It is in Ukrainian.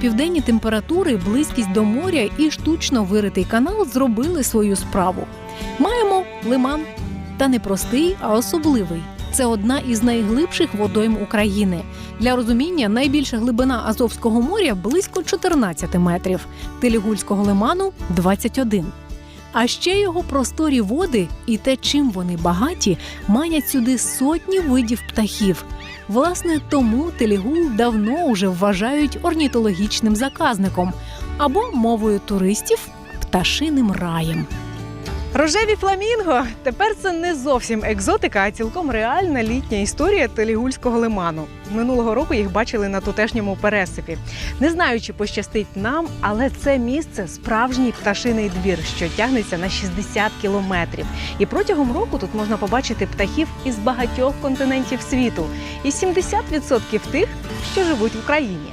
Південні температури, близькість до моря і штучно виритий канал зробили свою справу. Маємо лиман, та не простий, а особливий. Це одна із найглибших водойм України. Для розуміння, найбільша глибина Азовського моря близько 14 метрів, Телігульського лиману 21. А ще його просторі води і те, чим вони багаті, манять сюди сотні видів птахів. Власне, тому Телігул давно уже вважають орнітологічним заказником або мовою туристів пташиним раєм. Рожеві фламінго тепер це не зовсім екзотика, а цілком реальна літня історія Телігульського лиману. Минулого року їх бачили на тутешньому пересипі. Не знаю, чи пощастить нам, але це місце справжній пташиний двір, що тягнеться на 60 кілометрів. І протягом року тут можна побачити птахів із багатьох континентів світу, і 70% тих, що живуть в Україні.